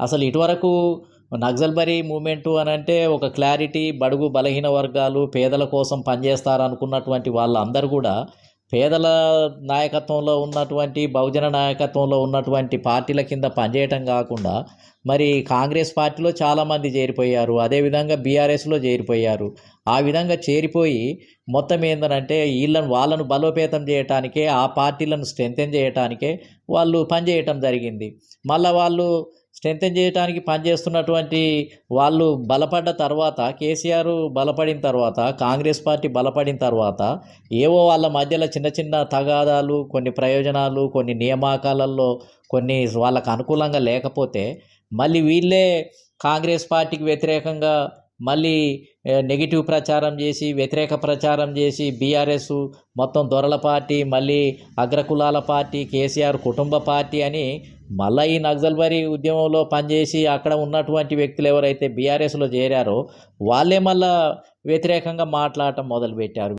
అసలు ఇటువరకు నక్సల్బరీ మూమెంటు అని అంటే ఒక క్లారిటీ బడుగు బలహీన వర్గాలు పేదల కోసం పనిచేస్తారనుకున్నటువంటి వాళ్ళందరూ కూడా పేదల నాయకత్వంలో ఉన్నటువంటి బహుజన నాయకత్వంలో ఉన్నటువంటి పార్టీల కింద పనిచేయటం కాకుండా మరి కాంగ్రెస్ పార్టీలో చాలామంది చేరిపోయారు. అదేవిధంగా బీఆర్ఎస్లో చేరిపోయారు. ఆ విధంగా చేరిపోయి మొత్తం ఏంటంటే వీళ్ళను వాళ్ళను బలోపేతం చేయటానికే ఆ పార్టీలను స్ట్రెంగ్తెన్ చేయటానికే వాళ్ళు పనిచేయటం జరిగింది. మళ్ళీ వాళ్ళు స్ట్రెంథెన్ చేయడానికి పనిచేస్తున్నటువంటి వాళ్ళు బలపడ్డ తర్వాత కేసీఆర్ బలపడిన తర్వాత కాంగ్రెస్ పార్టీ బలపడిన తర్వాత ఏవో వాళ్ళ మధ్యలో చిన్న చిన్న తగాదాలు కొన్ని ప్రయోజనాలు కొన్ని నియామకాలలో కొన్ని వాళ్ళకు అనుకూలంగా లేకపోతే మళ్ళీ వీళ్ళే కాంగ్రెస్ పార్టీకి వ్యతిరేకంగా మళ్ళీ నెగిటివ్ ప్రచారం చేసి వ్యతిరేక ప్రచారం చేసి బీఆర్ఎస్ మొత్తం దొరల పార్టీ మళ్ళీ అగ్రకులాల పార్టీ కేసీఆర్ కుటుంబ పార్టీ అని మళ్ళీ ఈ నక్సల్బరీ ఉద్యమంలో పనిచేసి అక్కడ ఉన్నటువంటి వ్యక్తులు ఎవరైతే బీఆర్ఎస్లో చేరారో వాళ్ళే మళ్ళా వ్యతిరేకంగా మాట్లాడటం మొదలుపెట్టారు.